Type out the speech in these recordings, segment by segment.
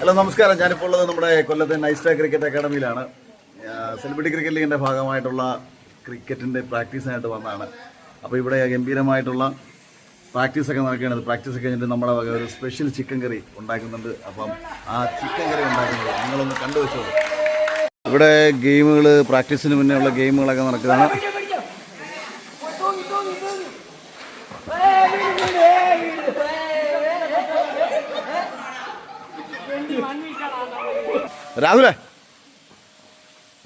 Hello നമസ്കാരം. ഞാനിപ്പോൾ ഉള്ളത് നമ്മുടെ കൊല്ലത്തെ നൈസ്റ്റാ ക്രിക്കറ്റ് അക്കാഡമിയിലാണ് സെലിബ്രിറ്റി ക്രിക്കറ്റ് ലീഗിന്റെ ഭാഗമായിട്ടുള്ള ക്രിക്കറ്റിന്റെ പ്രാക്ടീസിനായിട്ട് വന്നതാണ്. അപ്പോൾ ഇവിടെ ഗംഭീരമായിട്ടുള്ള പ്രാക്ടീസൊക്കെ നടക്കുകയാണ്. പ്രാക്ടീസ് കഴിഞ്ഞിട്ട് നമ്മുടെ ഒരു സ്പെഷ്യൽ ചിക്കൻ കറി ഉണ്ടാക്കുന്നുണ്ട്. അപ്പം ആ ചിക്കൻ കറി ഉണ്ടാക്കുന്നത് നിങ്ങളൊന്ന് കണ്ടുവച്ചോളൂ. ഇവിടെ ഗെയിമുകൾ പ്രാക്ടീസിന് മുന്നേ ഉള്ള ഗെയിമുകളൊക്കെ നടക്കുകയാണ്. രാഹുലേ.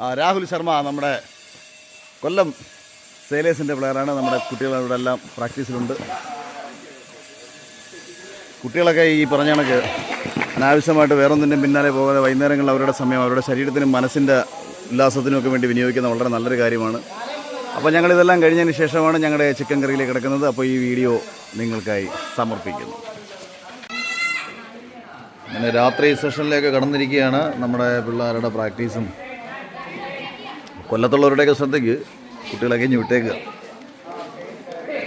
ആ രാഹുൽ ശർമ്മ നമ്മുടെ കൊല്ലം സേലേഴ്സിന്റെ പ്ലെയറാണ്. നമ്മുടെ കുട്ടികൾ ഇവിടെ എല്ലാം പ്രാക്ടീസിലുണ്ട്. കുട്ടികളൊക്കെ ഈ പറഞ്ഞ കണക്ക് അനാവശ്യമായിട്ട് വേറൊന്നിന്റെയും പിന്നാലെ പോകാതെ വൈകുന്നേരങ്ങളിൽ അവരുടെ സമയം അവരുടെ ശരീരത്തിനും മനസ്സിന്റെ ഉല്ലാസത്തിനുമൊക്കെ വേണ്ടി വിനിയോഗിക്കുന്ന വളരെ നല്ലൊരു കാര്യമാണ്. അപ്പോൾ ഞങ്ങളിതെല്ലാം കഴിഞ്ഞതിന് ശേഷമാണ് ഞങ്ങളുടെ ചിക്കൻ കറിയിലേക്ക് കിടക്കുന്നത്. അപ്പോൾ ഈ വീഡിയോ നിങ്ങൾക്കായി സമർപ്പിക്കുന്നു. അങ്ങനെ രാത്രി സെഷനിലേക്ക് കടന്നിരിക്കുകയാണ് നമ്മുടെ പിള്ളേരുടെ പ്രാക്ടീസും. കൊല്ലത്തുള്ളവരുടെയൊക്കെ ശ്രദ്ധയ്ക്ക് കുട്ടികളെ കഴിഞ്ഞ് വിട്ടേക്കുക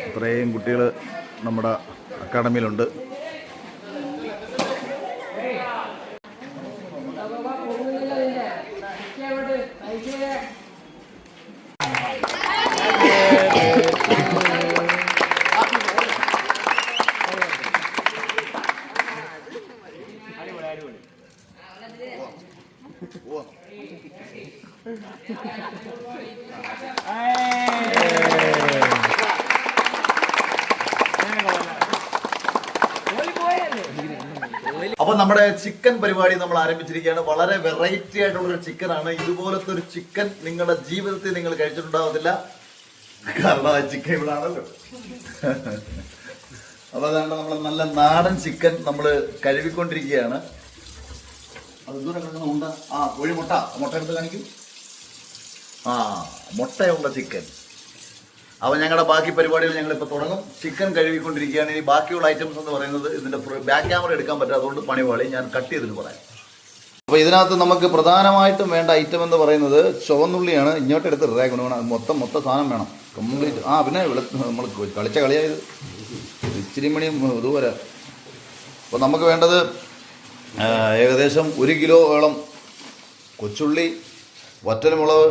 ഇത്രയും കുട്ടികൾ നമ്മുടെ അക്കാഡമിയിലുണ്ട്. അപ്പൊ നമ്മുടെ ചിക്കൻ പരിപാടി നമ്മൾ ആരംഭിച്ചിരിക്കുകയാണ്. വളരെ വെറൈറ്റി ആയിട്ടുള്ള ഒരു ചിക്കനാണ്. ഇതുപോലത്തെ ഒരു ചിക്കൻ നിങ്ങളുടെ ജീവിതത്തിൽ നിങ്ങൾ കഴിച്ചിട്ടുണ്ടാവത്തില്ല. കാരണം ആ ചിക്കൻ ഇവിടെ ആണല്ലോ. അപ്പൊ അതാണ് നമ്മൾ നല്ല നാടൻ ചിക്കൻ നമ്മൾ കഴുകിക്കൊണ്ടിരിക്കുകയാണ്. അത് ദൂരെ കിടക്കുന്ന ആ കോഴിമുട്ട. മുട്ട എടുത്ത് കാണിക്കും. ആ മുട്ടയുള്ള ചിക്കൻ. അപ്പോൾ ഞങ്ങളുടെ ബാക്കി പരിപാടികൾ ഞങ്ങൾ ഇപ്പൊ തുടങ്ങും. ചിക്കൻ കഴുകിക്കൊണ്ടിരിക്കുകയാണ്. ഇനി ബാക്കിയുള്ള ഐറ്റംസ് എന്ന് പറയുന്നത് ഇതിന്റെ ബാക്ക് ക്യാമറ എടുക്കാൻ പറ്റാത്തതുകൊണ്ട് പണിപാളി ഞാൻ കട്ട് ചെയ്തിട്ട് പറയാം. അപ്പോൾ ഇതിനകത്ത് നമുക്ക് പ്രധാനമായിട്ടും വേണ്ട ഐറ്റം എന്ന് പറയുന്നത് ചുവന്നുള്ളിയാണ്. ഇങ്ങോട്ട് എടുത്ത് റേക്കണം വേണം മൊത്തം മൊത്തം സാധനം വേണം. കംപ്ലീറ്റ് ആ പിന്നെ നമ്മൾ കളിച്ച കളിയായത്. ഇച്ചിരി മണിയും ഇതുപോലെ അപ്പോൾ നമുക്ക് വേണ്ടത് ഏകദേശം ഒരു കിലോയോളം കൊച്ചുള്ളി വറ്റൽമുളക്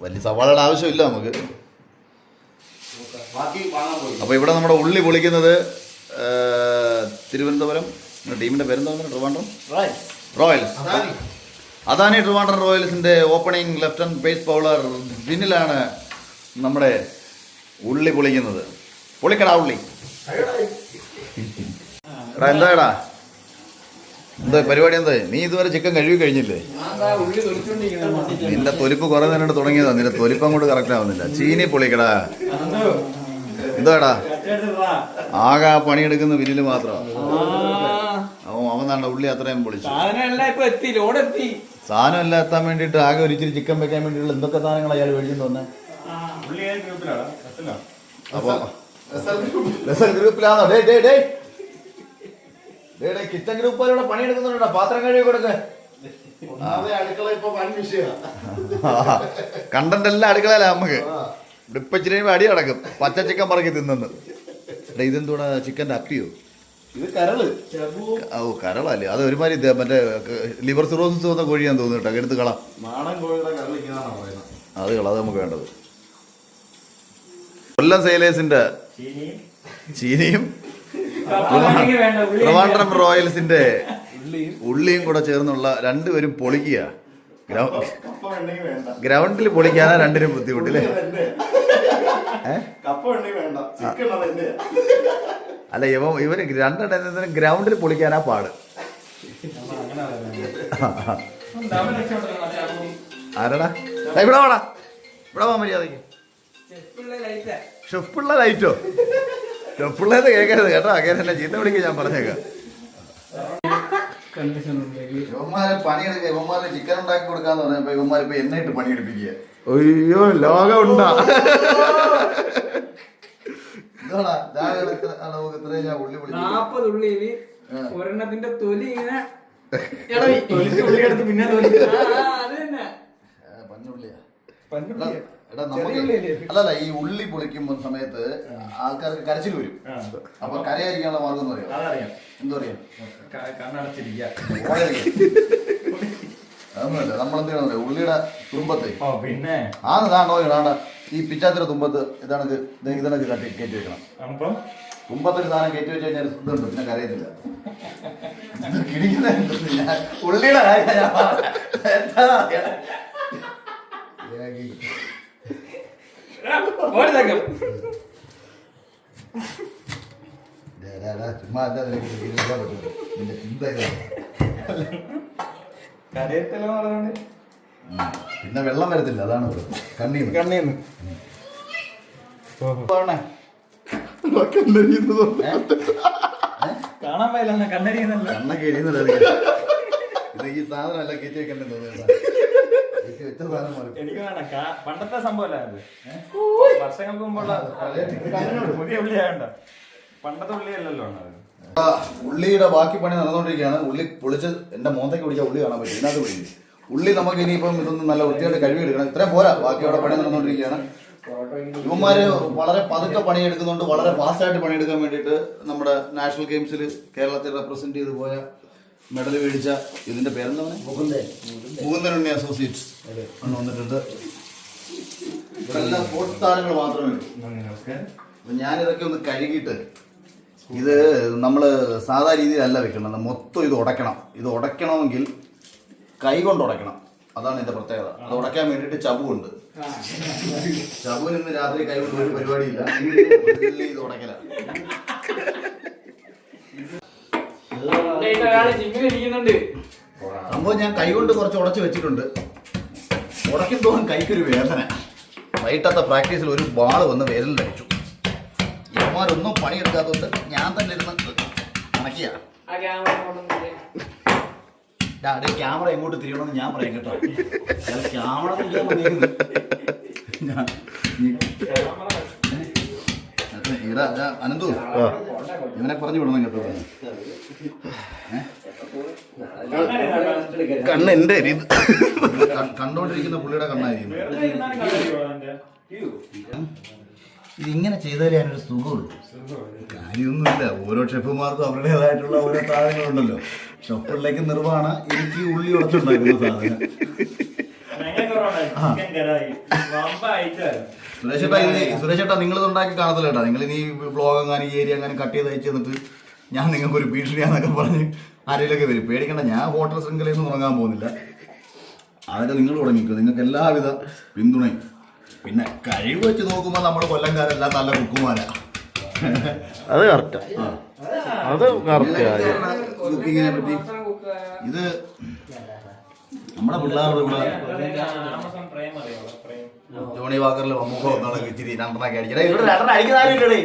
വലിയ സവാളയുടെ ആവശ്യമില്ല നമുക്ക്. അപ്പോൾ ഇവിടെ നമ്മുടെ ഉള്ളി പൊളിക്കുന്നത് തിരുവനന്തപുരം ടീമിന്റെ പേരെന്താ Trivandrum? Royals. Adani. Trivandrum റോയൽസിന്റെ opening left hand pace bowler ബിന്നിലാണ് നമ്മുടെ ഉള്ളി പൊളിക്കുന്നത്. പൊളിക്കടാ ഉള്ളി. എടാ എന്താടാ എന്താ പരിപാടി എന്താ? നീ ഇതുവരെ ചിക്കൻ കഴുകി കഴിഞ്ഞില്ലേ? നിന്റെ തൊലിപ്പ് കുറെ നേരം തുടങ്ങിയതാ. നിന്റെ തൊലിപ്പ് അങ്ങോട്ട് കറക്റ്റ് ആവുന്നില്ല. ചീനി പൊളിക്കടാ. എന്താടാ ആകെ ആ പണിയെടുക്കുന്ന വിനിൽ മാത്രം. അവൻ ഉള്ളി അത്രയും പൊളിച്ചു. സാധനം എല്ലാം എത്താൻ വേണ്ടിട്ട് ആകെ ഒരു ഇച്ചിരി ചിക്കൻ വെക്കാൻ വേണ്ടിയിട്ടുള്ള എന്തൊക്കെ സാധനങ്ങൾ അയാൾ മേടിച്ചു തന്നെ അപ്പൊ ഗ്രൂപ്പിലാണോ? ഡേ ഡേ ഡേ ഡേ ഡേ കിച്ചൺ ഗ്രൂപ്പുകാരോടെ പണിയെടുക്കുന്നുണ്ടോ പാത്രം കഴുകി കൊടുക്കേ. കണ്ടന്റ് എല്ലാം അടുക്കളയിലാ നമുക്ക്. കഴിയുമ്പോ അടി അടക്കും. പച്ച ചിക്കൻ പറക്കി തിന്നെന്ന്. എടാ ഇതെന്തൂടാ ചിക്കന്റെ അപ്പിയോ? ഓ കരളല്ലേ. അത് ഒരുമാതിരി മറ്റേ ലിവർ സിറോസിസ് വന്ന കോഴിയാന്ന് തോന്നുന്നു കേട്ടോ. എടുത്ത് കളാം. അത് കള അത് നമുക്ക് വേണ്ടത്. കൊല്ലം സെയിലേഴ്സിന്റെ ചീനിയും. ട്രിവാൻഡ്രം റോയൽസിന്റെ ഉള്ളിയും കൂടെ ചേർന്നുള്ള രണ്ടുപേരും പൊളിക്കുക. ഗ്രൗണ്ടിൽ പൊളിക്കാനാ രണ്ടിനും ബുദ്ധിമുട്ടില്ലേ അല്ല ഇവ ഇവർ രണ്ടെണ്ണത്തിനും ഗ്രൗണ്ടിൽ പൊളിക്കാനാ പാട്. ആരടാ? ഇവിടെ വാടാ. ഇവിടെ പോവാൻ മര്യാദയ്ക്ക് ഷെഫുള്ള ലൈറ്റോ? ഷെഫുള്ളത് കേൾക്കരുത് കേട്ടോ. അങ്ങനെ തന്നെ ചീത്ത വിളിക്കുക ഞാൻ പറഞ്ഞേക്കാം. ഇവന്മാരെ പണിയെടുക്കുക ഇവന്മാരെ ചിക്കൻ ഉണ്ടാക്കി കൊടുക്കാന്ന് പറഞ്ഞപ്പോ ഇവന്മാര് ഇപ്പൊ എന്നെ ഇട്ട് പണിയെടുപ്പിക്കുക. അയ്യോ ലോകം ഉണ്ടാ ഇതാടാ, ദാ ഇത്ര- ആ, നമുക്ക് ഇത്രയും ഞാൻ ഉള്ളി പൊളിച്ചു നാപ്പത് ഉള്ളിയിൽ ഒരെണ്ണത്തിന്റെ തൊലി ഇങ്ങനെ പിന്നെ തൊലി. ആ, ആ, അത് തന്നെ. പഞ്ഞുള്ളിയാ പഞ്ഞുള്ളിയാ? എടാ നമുക്ക് അല്ലല്ല ഈ ഉള്ളി പൊളിക്കുമ്പോ സമയത്ത് ആൾക്കാർക്ക് കരച്ചിൽ വരും. അപ്പൊ കരയായിരിക്കാനുള്ള മാർഗം എന്ന് പറയാം. അതറിയാം. എന്താ പറയാ കണ്ണടച്ചിരിക്കുക അതൊന്നുമല്ല. നമ്മളെന്ത് ചെയ്യണമെന്നറിയോ ഉള്ളിയുടെ തുമ്പത്തെ. ഓ പിന്നെ? ആ ഇതാണോ ഈ പിച്ചാത്തിയുടെ തുമ്പത്ത് ഇതാണക്ക് ഇതിനൊക്കെ കട്ടി കയറ്റി വെക്കണം. അപ്പം? തുമ്പത്തൊരു സാധനം കയറ്റി വെച്ച് കഴിഞ്ഞാൽ ഇതുണ്ട്. പിന്നെ കരയത്തില്ല ഉള്ളിയുടെ കാര്യം ചുമ്മാ അല്ല. നിന്റെ ചിന്ത പറഞ്ഞോണ്ട്? പിന്നെ വെള്ളം വരത്തില്ല അതാണ്. കണ്ണീന്ന്. കണ്ണീന്ന്. കാണാൻ പോയില്ല കണ്ണരിയുന്നല്ല കണ്ണൊക്കെ എരിയുന്നില്ല ഇത് ഈ സാധനം അല്ല കയറ്റി വെക്കണ്ടെന്ന് തോന്നുന്നു കയറ്റി വെച്ച സാധനം എനിക്ക് പണ്ടത്തെ സംഭവമല്ല അത്. വർഷങ്ങൾക്ക് മുമ്പുള്ള പുതിയ ഉള്ളി ആയണ്ട പണ്ടത്തെ ഉള്ളിയല്ലല്ലോ ഉള്ളത് ആ, ഉള്ളിയുടെ ബാക്കി പണി നടന്നുകൊണ്ടിരിക്കുകയാണ്. ഉള്ളി പൊളിച്ച് എന്റെ മോന്തയ്ക്ക് പിടിച്ച ഉള്ളി കാണാൻ പറ്റും. ഇതിനകത്ത് പിടിക്കും. ഉള്ളി നമുക്ക് ഇനിയിപ്പം ഇതൊന്ന് നല്ല വൃത്തിയായിട്ട് കഴുകി എടുക്കണം ഇത്രയും പോരാ. ബാക്കിയുടെ പണി നടന്നുകൊണ്ടിരിക്കുകയാണ്. ഇവന്മാര് വളരെ പതുക്കെ പണിയെടുക്കുന്നുണ്ട്. വളരെ ഫാസ്റ്റ് ഫാസ്റ്റായിട്ട് പണിയെടുക്കാൻ വേണ്ടിയിട്ട് നമ്മുടെ നാഷണൽ ഗെയിംസിൽ കേരളത്തെ റെപ്രസെന്റ് ചെയ്ത് പോയ മെഡൽ മേടിച്ച ഇതിന്റെ പേരെന്താണ് മുകുന്ദൻ. ഉണ്ണി അസോസിയേറ്റ്സ് ആണ് വന്നിട്ടുണ്ട്. ഇവിടെ എല്ലാം സ്പോർട്സ് താരങ്ങൾ മാത്രമേ ഉള്ളൂ. ഞാനിതൊക്കെ ഒന്ന് കഴുകിയിട്ട് ഇത് നമ്മൾ സാധാ രീതിയിലല്ല വെക്കേണ്ടത് മൊത്തം ഇത് ഉടക്കണം ഇത് ഉടക്കണമെങ്കിൽ കൈ കൊണ്ട് ഉടയ്ക്കണം. അതാണ് ഇതിന്റെ പ്രത്യേകത. അത് ഉടക്കാൻ വേണ്ടിട്ട് ചബുണ്ട്. ചബുവിന് ഇന്ന് രാത്രി കൈ കൊണ്ട് ഒരു പരിപാടിയില്ല. ഇത് ഉടയ്ക്കല സംഭവം ഞാൻ കൈ കൊണ്ട് കുറച്ച് ഉടച്ച് വെച്ചിട്ടുണ്ട്. ഉടക്കുമ്പോൾ കൈക്കൊരു വേദന. വൈകിട്ടത്തെ പ്രാക്ടീസിൽ ഒരു ബാൾ വന്ന് വേരൽ അടിച്ചു ഇവന്മാരൊന്നും പണിയെടുക്കാത്തതുകൊണ്ട് ഞാൻ തന്നെ ഇരുന്ന് കണക്കിയാ ആ ക്യാമറ എങ്ങോട്ട് തിരിയണമെന്ന് ഞാൻ പറയാം കേട്ടോ. ക്യാമറ അതെ, അനന്തു. ഇവനെ പറഞ്ഞു വിടണം കേട്ടോ? കണ്ണ് എന്റെ കണ്ടോണ്ടിരിക്കുന്ന പുള്ളിയുടെ കണ്ണായിരിക്കുന്നു ഇതിങ്ങനെ ചെയ്താലേ ഞാനൊരു സുഖമുള്ളൂ. കാര്യമൊന്നുമില്ല. ഓരോ ഷെഫുമാർക്കും അവരുടേതായിട്ടുള്ള ഓരോ സാധനങ്ങളുണ്ടല്ലോ. ഷെഫുകളിലേക്ക് നിർവഹണ എനിക്ക് ഉള്ളി ഉടച്ചുണ്ടാക്കുന്ന സാധനം. സുരേഷ് ഏട്ടാ ഇത് സുരേഷ് ഏട്ടാ നിങ്ങൾ ഉണ്ടാക്കി കാണത്തില്ല കേട്ടാ നിങ്ങൾ ഇനി ബ്ലോഗ് അങ്ങനെ ഈ ഏരിയ അങ്ങനെ കട്ട് ചെയ്ത് അയച്ചു തന്നിട്ട് ഞാൻ നിങ്ങൾക്ക് ഒരു ഭീഷണിയാന്നൊക്കെ പറഞ്ഞ് ആരെങ്കിലൊക്കെ വരും. പേടിക്കണ്ട ഞാൻ ഹോട്ടൽ ശൃംഖലയിൽ നിന്ന് ഉറങ്ങാൻ പോകുന്നില്ല. അതൊക്കെ നിങ്ങൾ തുടങ്ങിക്കോ. നിങ്ങൾക്ക് എല്ലാവിധ പിന്തുണയും. പിന്നെ കഴിവ് വെച്ച് നോക്കുമ്പോൾ നമ്മൾ കൊല്ലംകാരെല്ലാം നല്ല കുക്കുമാരാ അത് കറക്റ്റാ അത് കറക്റ്റാ കുക്കിങ്ങിനെ പറ്റി. ഇത് നമ്മുടെ പിള്ളേരുടെ ഇവിടെ ജോണി വാക്കറിൽ മമ്മൂക്ക ഇച്ചിരി രണ്ടെണ്ണൊക്കെ അടിക്കണേ ഇവിടെ രണ്ടെണ്ണം അടിക്കുന്ന ആരുമില്ലേ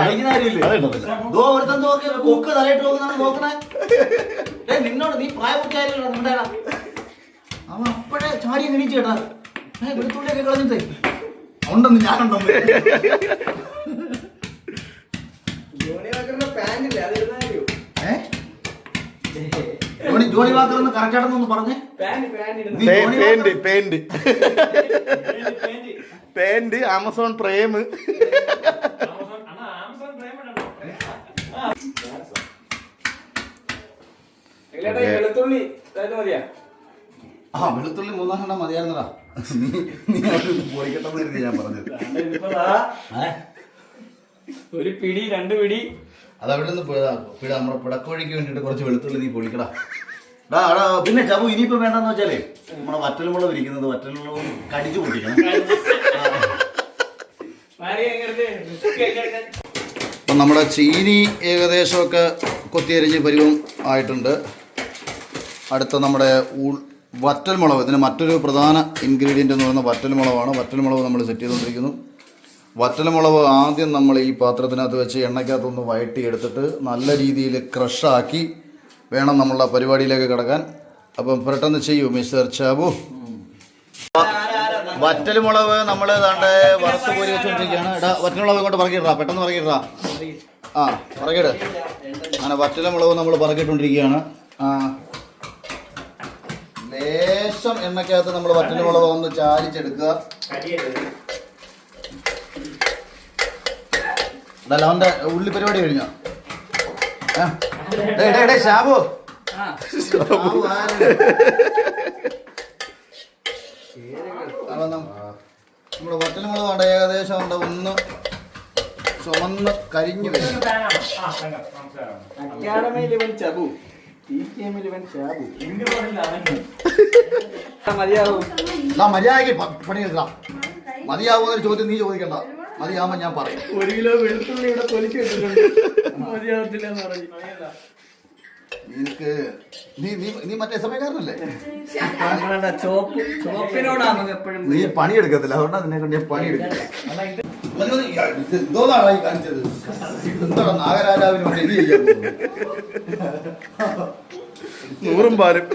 അടിക്കുന്ന ആരുമില്ലേ ദോ ഒരുത്തൻ നോക്കി കൊക്ക് തലയിട്ട് നോക്കുന്നതാണ് നോക്കണേ. നിന്നോട് നീ പ്രായപൂർത്തിയായില്ല നിങ്ങളുടെ അവൻ അപ്പോഴേ ചാരി എണീച്ച് കേട്ടാ. ഏ വെളുത്തുള്ളിയൊക്കെ കളഞ്ഞിട്ടേ. ഉണ്ടെന്ന് ഞാനുണ്ടെന്ന്. ജോണി ജോണി വാക്കർ പറഞ്ഞേ. Pant pant paint Amazon prime. ആ വെളുത്തുള്ളി മൂന്നാം ഘട്ടം മതിയായിരുന്നടാ. നീ നീ അത് പൊളിക്കട്ടെന്ന് കരുതി ഞാൻ പറഞ്ഞത്. ഒരു പിടി രണ്ട് പിടി. അത് അവിടെ നിന്ന് പിഴ നമ്മുടെ പിടക്കോഴിക്ക് വേണ്ടിട്ട് കുറച്ച് വെളുത്തുള്ളി നീ പൊളിക്കടാ പിന്നെ ചബു ഇനിയിപ്പോ വേണ്ടെന്ന് വെച്ചാലേ നമ്മളെ വറ്റൽമുളക് ഇരിക്കുന്നത് വറ്റൽമുളക് കടിച്ചു പൊട്ടിക്കണം. അപ്പം നമ്മുടെ ചീനി ഏകദേശമൊക്കെ കൊത്തിയരിഞ്ഞ് പരിവും ആയിട്ടുണ്ട്. അടുത്ത നമ്മുടെ വറ്റൽമുളക്. ഇതിന് മറ്റൊരു പ്രധാന ഇൻഗ്രീഡിയന്റ് എന്ന് പറയുന്നത് വറ്റൽമുളകാണ്. വറ്റൽമുളക് നമ്മൾ സെറ്റ് ചെയ്തുകൊണ്ടിരിക്കുന്നു. വറ്റൽമുളക് ആദ്യം നമ്മൾ ഈ പാത്രത്തിനകത്ത് വെച്ച് എണ്ണയ്ക്കകത്തൊന്ന് വഴറ്റി എടുത്തിട്ട് നല്ല രീതിയിൽ ക്രഷാക്കി വേണം നമ്മളുടെ പരിപാടിയിലേക്ക് കിടക്കാൻ. അപ്പം പെട്ടെന്ന് ചെയ്യൂ മിസ്റ്റർ ചാബു. വറ്റൽമുളക് നമ്മൾ ഏതാണ്ട് വറുത്ത് കോരി വെച്ചുകൊണ്ടിരിക്കുകയാണ് എടാ വറ്റൽമുളക് ഇങ്ങോട്ട് പറക്കിട്ടാ പെട്ടെന്ന് പറക്കിട്ടാ ആ പറക്കിട് അങ്ങനെ വറ്റൽമുളക് നമ്മൾ പറക്കിട്ടുകൊണ്ടിരിക്കുകയാണ് ആ ലേശ എണ്ണക്കകത്ത് നമ്മൾ വറ്റൽമുളക് ഒന്ന് ചാലിച്ചെടുക്കുക കരിയരുത് അതല്ല അവന്റെ ഉള്ളി പരിപാടി കഴിഞ്ഞോ? ഷാബു. നമ്മുടെ ആരാ? മുളക് ഉണ്ട് ഏകദേശം ഉണ്ട് ഒന്ന് ചുമന്ന് കരിഞ്ഞു വരും. ചബു ടി കെ എമ്മിൽ ഇവൻ ഷാബു ലിങ്ക് റോഡിൽ അവൻ. മതിയാവും. എന്നാ മര്യാദയ്ക്ക് പ- പണിയെടുക്കാം മതിയാവുന്ന ചോദ്യം നീ ചോദിക്കണ്ട. മതിയാവുമ്പോ ഞാൻ പറയും. ഒരു കിലോ വെളുത്തുള്ളി ഇവിടെ തൊലിച്ച് വെച്ചിട്ടുണ്ട്. മതിയാവത്തില്ല നിനക്ക് നീ നീ നീ മറ്റേ സമയക്കാരനല്ലേ? ചോപ്പ് ചോപ്പിനോടാണ് എപ്പോഴും നീ പണിയെടുക്കത്തില്ല അതുകൊണ്ടാ നിന്നെ കൊണ്ട് ഞാൻ പണിയെടുക്കില്ല ഈ കാണിച്ചത്? എന്താണ് നാഗരാജാവിന് ഇത് ചെയ്യാൻ? നൂറും പാലും.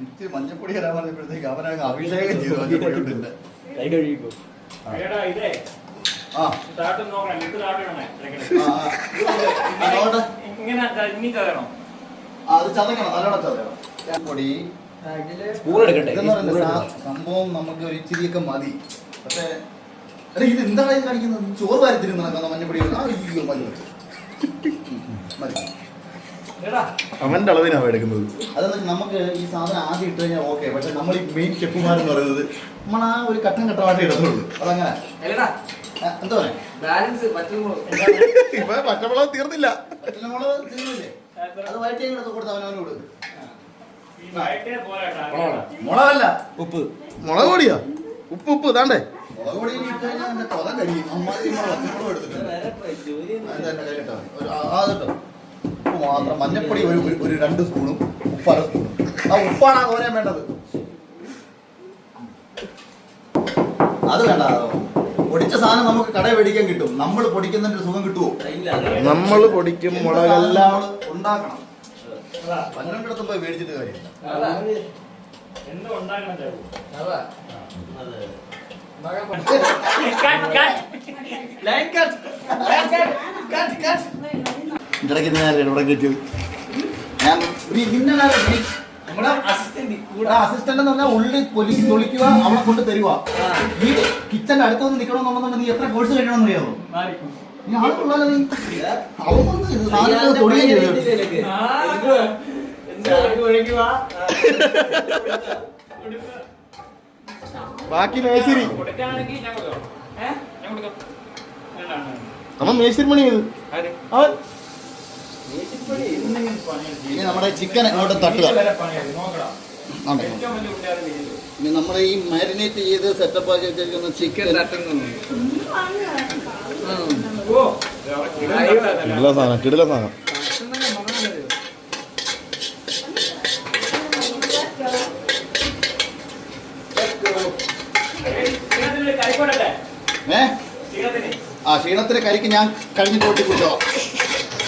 നിത്യ മഞ്ഞപ്പൊടി വരാൻ പറഞ്ഞപ്പോഴത്തേക്ക് അവനങ്ങ് അഭിഷേകം ചെയ്തു മഞ്ഞപ്പൊടി കൈ കഴുകിക്കോ. ആ. ഇങ്ങനെ ഇനി കയറണം. അത് ചതക്കണം നല്ലോണം ചതക്കണം. പൊടി. സ്പൂൺ എടുക്കട്ടെ ഇതെന്ന് പറയുന്നത് സംഭവം നമുക്ക് ഒരു ഇച്ചിരിയൊക്കെ മതി. പക്ഷേ എടാ, ഇത് എന്താണ് കാണിക്കുന്നത്? ചോറ് വാരത്തിരുന്ന് നടക്കുന്ന മഞ്ഞപ്പൊടി ആ അയ്യോ മഞ്ഞപ്പൊടി മതി. അവന്റെ അളവിനാണ് എടുക്കുന്നത്. അതെന്ന് വെച്ചാൽ നമുക്ക് ഈ സാധനം ആദ്യം ഇട്ട് കഴിഞ്ഞാൽ ഓക്കെ പക്ഷെ നമ്മൾ ഈ മെയിൻ ഷെഫുമാരെന്ന് പറയുന്നത് നമ്മൾ ആ ഒരു ഘട്ടം ഘട്ടമായിട്ട് ഇടത്തുള്ളൂ. അതങ്ങനെ. എന്താ പറയാ? ബാലൻസ് പച്ചമുളക്. തീർന്നില്ല. നമ്മൾ തിന്നില്ലേ അത് വയറ്റി ഇങ്ങോട്ട് കൊടുത്ത അവനവനോട് മുളകല്ല ഉപ്പ്. മുളക് പൊടിയോ? ഉപ്പ് ഉപ്പ് ഇതാണ്ടേ. മുളക് പൊടി ഇനി ഇട്ട് കഴിഞ്ഞാൽ എന്റെ കൊല കഴിയും അമ്മാതിരി മുളക് മുളക് എടുത്തിട്ടുണ്ട് അതിന്റെ എന്റെ ഒരു ആ ആ ഉപ്പ് മാത്രം. മഞ്ഞപ്പൊടി ഒരു ഒരു- രണ്ട് സ്പൂണും ഉപ്പ് അര സ്പൂണും. ആ ഉപ്പാണ് ആ വേണ്ടത്. അത് വേണ്ട. പൊടിച്ച സാധനം നമുക്ക് കടയിൽ മേടിക്കാൻ കിട്ടും. നമ്മൾ പൊടിക്കുന്നതിന്റെ സുഖം കിട്ടുമോ നമ്മൾ പൊടിക്കും മുളകെല്ലാം ഉണ്ടാക്കണം. പന്ത്രണ്ടിടത്തും പോയി മേടിച്ചിട്ട് കാര്യമില്ല. ഇടയ്ക്ക് നേരെ ഇവിടെ കിട്ടി ഞാൻ നിന്നെ അസിസ്റ്റന്റ് എന്ന് പറഞ്ഞാൽ ഉള്ളി പൊലി തൊളിക്കുക അവളെ കൊണ്ട് തരുക. ഈ കിച്ചന്റെ അടുത്തൊന്ന് നിൽക്കണമെന്നുണ്ടെന്നുണ്ടെങ്കിൽ നീ എത്ര കോഴ്സ് കഴിയണമെന്ന് അറിയാമോ നീ ആളെ കൊള്ളാലോ നീ. അവൻ വന്ന് സാധനങ്ങൾ തൊടുകയും ചെയ്തു ബാക്കി മേശിരി. അവൻ മേശിരി മണി അവൻ ഇനി നമ്മുടെ ചിക്കൻ അങ്ങോട്ട് തട്ടുക. ഇനി നമ്മുടെ ഈ മാരിനേറ്റ് ചെയ്ത് സെറ്റപ്പ് ആക്കി വെച്ചിരിക്കുന്ന ചിക്കൻ. കിടില സാധനം. കിടില? ഏ. ആ ക്ഷീണത്തിന് കരിക്ക് ഞാൻ കഴിഞ്ഞിട്ട് ഓട്ടി കുടിച്ചോ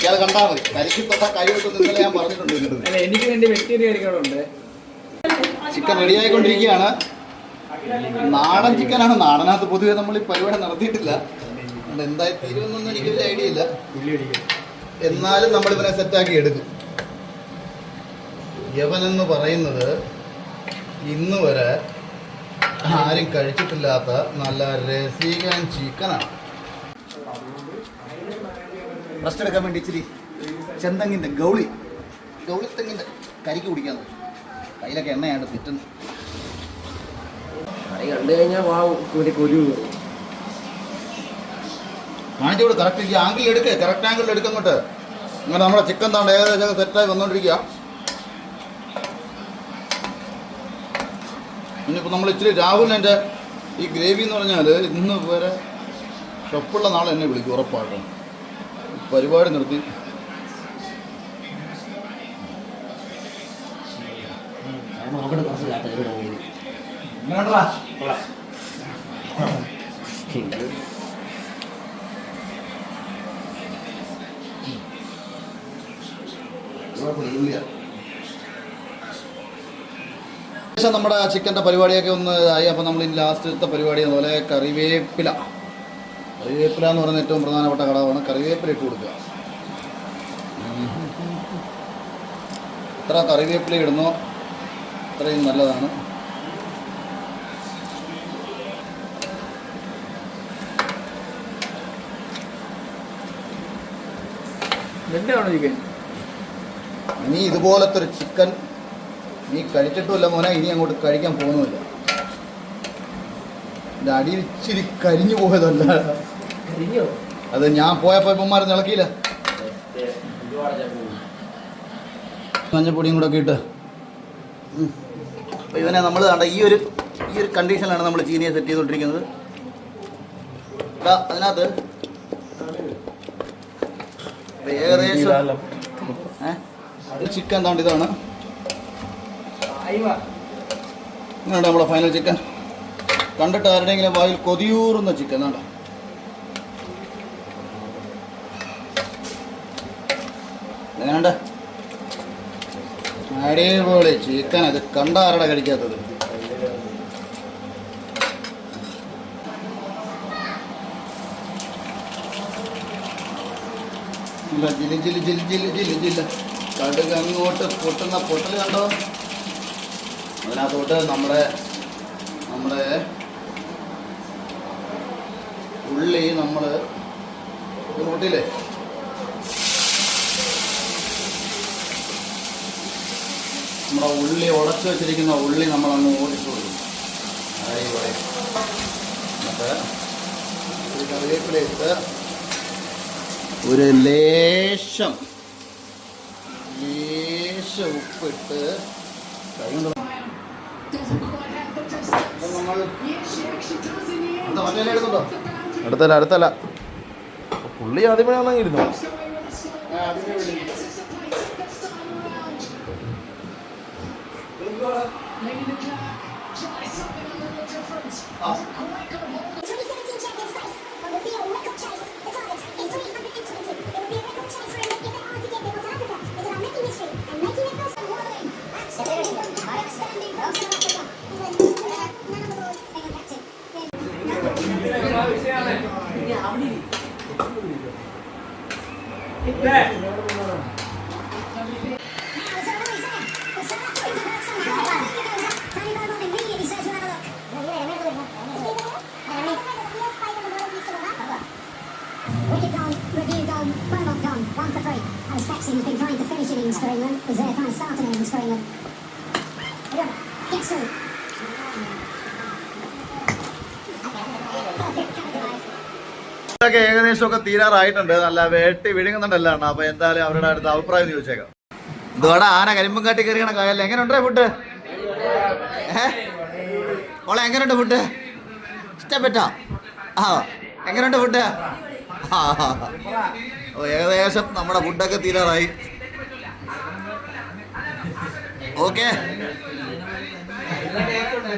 ഇയാൾ കണ്ടാൽ മതി. കരിക്ക് തൊട്ട കൈ ഇന്നലെ ഞാൻ പറഞ്ഞിട്ടുണ്ട് അല്ല എനിക്ക് വേണ്ടി വെട്ടിയൊരു കാര്യങ്ങളുണ്ട് ചിക്കൻ റെഡിയായിക്കൊണ്ടിരിക്കുകയാണ് നാടൻ ചിക്കനാണ്. നാടനകത്ത് പൊതുവെ നമ്മൾ ഈ പരിപാടി നടത്തിയിട്ടില്ല. അതുകൊണ്ട് എന്തായി തീരുമെന്നൊന്നും എനിക്ക് വലിയ ഐഡിയ ഇല്ല. എന്നാലും നമ്മൾ ഇവനെ സെറ്റാക്കി എടുക്കും. യവനെന്ന് പറയുന്നത് ഇന്നുവരെ ആരും കഴിച്ചിട്ടില്ലാത്ത നല്ല രസികൻ ചിക്കനാണ്. റെസ്റ്റ് എടുക്കാൻ വേണ്ടി ഇച്ചിരി ചെന്തങ്ങിന്റെ ഗൗളി. ഗൗളിത്തെങ്ങിന്റെ കരിക്ക് കുടിക്കാൻ നോക്കി. കയ്യിലൊക്കെ എണ്ണയാണ് തെറ്റുന്നത്. കറി കണ്ടു കഴിഞ്ഞാൽ വാ ഒരു കൊരു. കാണിച്ചു കൊടു കറക്റ്റ് ഈ ആംഗിൾ എടുക്കുക കറക്റ്റ് ആംഗിൾ എടുക്കങ്ങോട്ട് ഇങ്ങനെ നമ്മുടെ ചിക്കൻ താണ്ട് ഏകദേശം സെറ്റായി വന്നുകൊണ്ടിരിക്കുക ഇനിയിപ്പോൾ നമ്മൾ ഇച്ചിരി രാഹുലിന്റെ ഈ ഗ്രേവി എന്ന് പറഞ്ഞാൽ ഇന്ന് വരെ ഷൊപ്പുള്ള നാളെ എന്നെ വിളിക്കും ഉറപ്പായിട്ടും. പരിപാടി നിർത്തി. നമ്മുടെ ചിക്കന്റെ പരിപാടിയൊക്കെ ഒന്ന് ഇതായി. അപ്പോൾ നമ്മൾ ഇനി ലാസ്റ്റത്തെ പരിപാടി അതുപോലെ കറിവേപ്പില. കറിവേപ്പില എന്ന് പറയുന്ന ഏറ്റവും പ്രധാനപ്പെട്ട ഘടകമാണ് കറിവേപ്പില ഇട്ട് കൊടുക്കുക. എത്ര കറിവേപ്പില ഇടുന്നോ അത്രയും നല്ലതാണ്. ഇനി ഇതുപോലത്തെ ഒരു ചിക്കൻ നീ കഴിച്ചിട്ടുമില്ല മോനെ ഇനി അങ്ങോട്ട് കഴിക്കാൻ പോകുന്നുമില്ല. എന്റെ അടിയിൽ ഇച്ചിരി കരിഞ്ഞു പോയതല്ല. അത് ഞാൻ പോയപ്പോ ഇപ്പന്മാരെ ഇളക്കിയില്ല മഞ്ഞപ്പൊടിയും കൂടെ ഒക്കെ ഇട്ട്. അപ്പൊ ഇവനെ നമ്മൾ കണ്ട ഈ ഒരു ഈ ഒരു കണ്ടീഷനിലാണ് നമ്മൾ ചീനിയെ സെറ്റ് ചെയ്തുകൊണ്ടിരിക്കുന്നത് ദാ അതിനകത്ത്. ഏകദേശം ചിക്കൻ താണ്ട് ഇതാണ്. ഇങ്ങനെയുണ്ട് നമ്മുടെ ഫൈനൽ ചിക്കൻ കണ്ടിട്ട് ആരുടെയെങ്കിലും വായിൽ കൊതിയൂറുന്ന ചിക്കൻ വേണ്ട എങ്ങനെയുണ്ട് അടിപൊളി ചിക്കൻ അത് കണ്ട ആരുടെ കഴിക്കാത്തത്? ഇല്ല, ജിലി ജിലി ജിലി ജിലി ജിലി ജില്ല. കടുക് അങ്ങോട്ട് പൊട്ടുന്ന പൊട്ടൽ കണ്ടോ? അതിനകത്തോട്ട് നമ്മുടെ നമ്മുടെ ഉള്ളി നമ്മൾ കൂട്ടിയില്ലേ നമ്മുടെ ഉള്ളി ഉടച്ചു വെച്ചിരിക്കുന്ന ഉള്ളി നമ്മൾ അങ്ങ് ഓടിച്ചു കൊടുക്കും എന്നിട്ട് ഒരു കറിവേപ്പില അടുത്തല്ല ഒരു ലേശം ലേശം ഉപ്പിട്ട് കൈ got to. Lady McCann, try something a little different. Oh. Hasn't quite ഇതൊക്കെ ഏകദേശം ഒക്കെ തീരാറായിട്ടുണ്ട്. നല്ല വേട്ടി വിഴുങ്ങുന്നുണ്ടല്ലോ. അപ്പൊ എന്തായാലും അവരുടെ അടുത്ത് അഭിപ്രായം ചോദിച്ചേക്കാം. ഇതോടെ ആന കരിമ്പും കാട്ടി കയറിയണ കായല്ല എങ്ങനെയുണ്ട് ഫുഡ്? ഓളെ എങ്ങനെയുണ്ട് ഫുഡ്? ഇഷ്ടപ്പെട്ടോ? ആ എങ്ങനെയുണ്ട് ഫുഡ്? ഏകദേശം നമ്മുടെ ഫുഡൊക്കെ തീരാറായി. ഓക്കെ. แล้วเด็กคนไหน